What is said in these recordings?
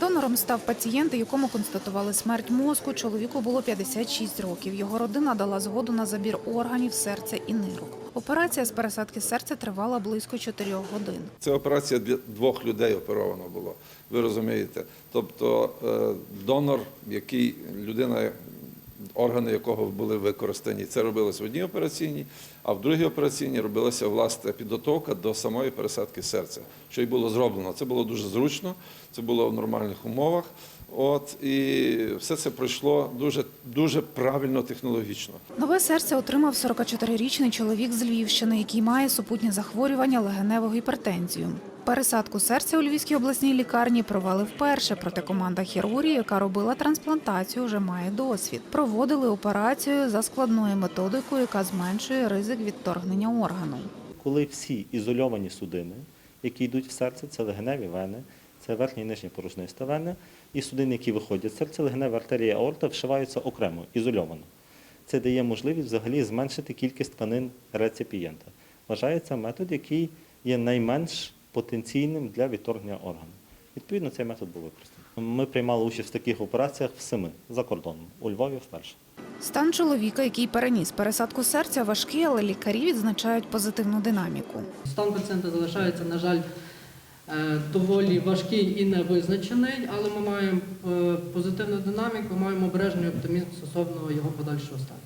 Донором став пацієнт, якому констатували смерть мозку. Чоловіку було 56 років. Його родина дала згоду на забір органів серця і нирок. Операція з пересадки серця тривала близько 4 годин. Це операція для двох людей оперовано було. Ви розумієте? Тобто е, донор, який людина, органи якого були використані, це робилось в одній операційній, а в другій операційній робилася власне підготовка до самої пересадки серця, що й було зроблено. Це було дуже зручно, це було в нормальних умовах. От і все це пройшло дуже дуже правильно технологічно. Нове серце отримав 44-річний чоловік з Львівщини, який має супутні захворювання легеневу гіпертензію. Пересадку серця у Львівській обласній лікарні провели вперше, проте команда хірургії, яка робила трансплантацію, вже має досвід. Проводили операцію за складною методикою, яка зменшує ризик відторгнення органу. коли всі ізольовані судини, які йдуть в серце, це легеневі вени, це верхні і нижні порожниста вени, і судини, які виходять з серця, легенева артерія аорта вшиваються окремо, ізольовано. Це дає можливість взагалі зменшити кількість тканин реципієнта. Вважається метод, який є найменш потенційним для відторгнення органу. Відповідно, цей метод був використаний. Ми приймали участь в таких операціях в семи за кордоном, у Львові вперше. Стан чоловіка, який переніс пересадку серця, важкий, але лікарі відзначають позитивну динаміку. Стан пацієнта залишається, на жаль, е, доволі важкий і невизначений, але ми маємо е, позитивну динаміку, маємо обережний оптимізм стосовно його подальшого стану.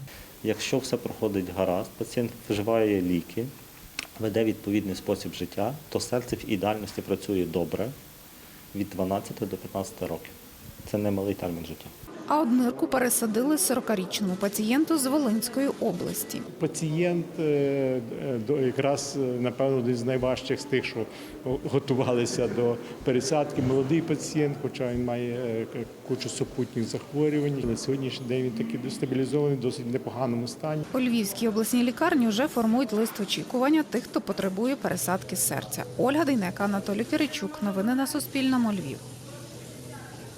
Якщо все проходить гаразд, пацієнт вживає ліки, веде відповідний спосіб життя, то серце в ідеальності працює добре від 12 до 15 років. Це немалий термін життя. А от нирку пересадили 40-річному пацієнту з Волинської області. Пацієнт е, якраз е, напевно один з найважчих з тих, що готувалися до пересадки. Молодий пацієнт, хоча він має е, кучу супутніх захворювань. На сьогоднішній день він такий стабілізований, в досить непоганому стані. У Львівській обласній лікарні вже формують лист очікування тих, хто потребує пересадки серця. Ольга Дейнека, Анатолій Киричук. Новини на Суспільному. Львів.